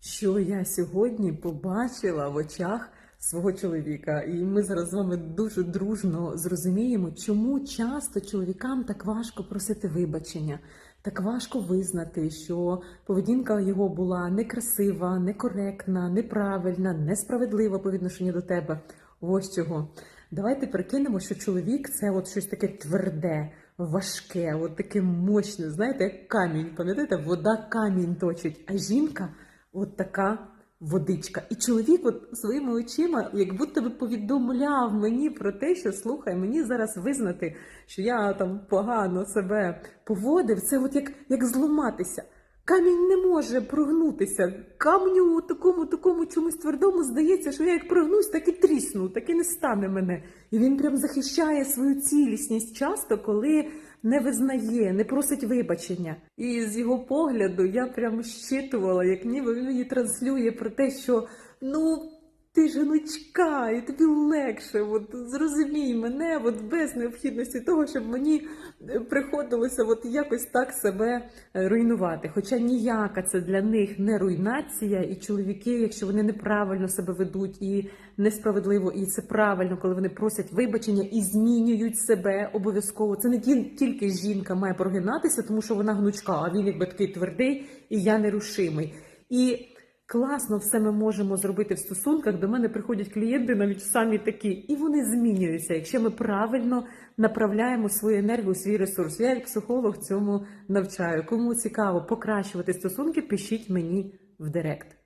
що я сьогодні побачила в очах свого чоловіка. І ми зараз з вами дуже дружно зрозуміємо, чому часто чоловікам так важко просити вибачення, так важко визнати, що поведінка його була некрасива, некоректна, неправильна, несправедлива по відношенню до тебе. Ось чого. Давайте прикинемо, що чоловік це от щось таке тверде, важке, от таке мощне, знаєте, як камінь. Пам'ятаєте, вода камінь точить, а жінка от така водичка. І чоловік от своїми очима, як будто би повідомляв мені про те, що слухай, мені зараз визнати, що я там погано себе поводив. Це от як, як зламатися. Камінь не може прогнутися. Камню такому, такому чомусь твердому здається, що я як прогнусь, так і трісну, так і не стане мене. І він прям захищає свою цілісність часто, коли не визнає, не просить вибачення. І з його погляду я прям щитувала, як ніби він мені транслює про те, що ну. Ти жіночка, і тобі легше, от зрозумій мене, от без необхідності того, щоб мені е, приходилося от якось так себе е, руйнувати. Хоча ніяка це для них не руйнація, і чоловіки, якщо вони неправильно себе ведуть і несправедливо, і це правильно, коли вони просять вибачення і змінюють себе обов'язково. Це не тільки жінка має прогинатися, тому що вона гнучка, а він якби такий твердий і я нерушимий. І Класно все ми можемо зробити в стосунках. До мене приходять клієнти навіть самі такі, і вони змінюються, якщо ми правильно направляємо свою енергію, свій ресурс. Я як психолог цьому навчаю. Кому цікаво покращувати стосунки, пишіть мені в директ.